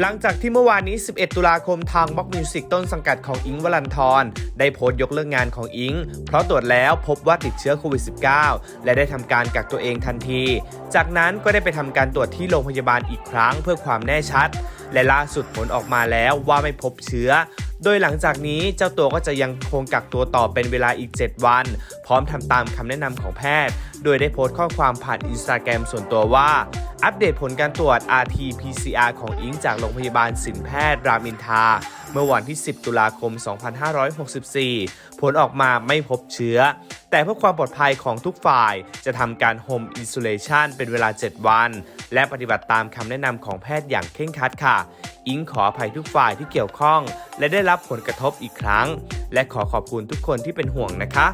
หลังจากที่เมื่อวานนี้ 11 ตุลาคมทางบ็อกมิวสิกต้นสังกัดของอิงค์วลันทรได้โพสต์ยกเลิกงานของอิงค์เพราะตรวจแล้วพบว่าติดเชื้อโควิด -19 และได้ทำการกักตัวเองทันที จากนั้นก็ได้ไปทำการตรวจที่โรงพยาบาลอีกครั้งเพื่อความแน่ชัด และล่าสุดผลออกมาแล้วว่าไม่พบเชื้อ โดยหลังจากนี้เจ้าตัวก็จะยังคงกักตัวต่อเป็นเวลาอีก 7 วัน พร้อมทำตามคำแนะนำของแพทย์ โดยได้โพสต์ข้อความผ่านอินสตาแกรมส่วนตัวว่าอัปเดตผลการตรวจ RT-PCR ของอิงจากโรงพยาบาลศิลแพทย์รามินทา เมื่อวันที่ 10 ตุลาคม 2564 ผลออกมาไม่พบเชื้อ แต่เพื่อความปลอดภัยของทุกฝ่ายจะทำการ Home Isolation เป็นเวลา 7 วัน และปฏิบัติตามคำแนะนำของแพทย์อย่างเคร่งครัดค่ะ อิงขออภัยทุกฝ่ายที่เกี่ยวข้อง และได้รับผลกระทบอีกครั้ง และขอขอบคุณทุกคนที่เป็นห่วงนะคะ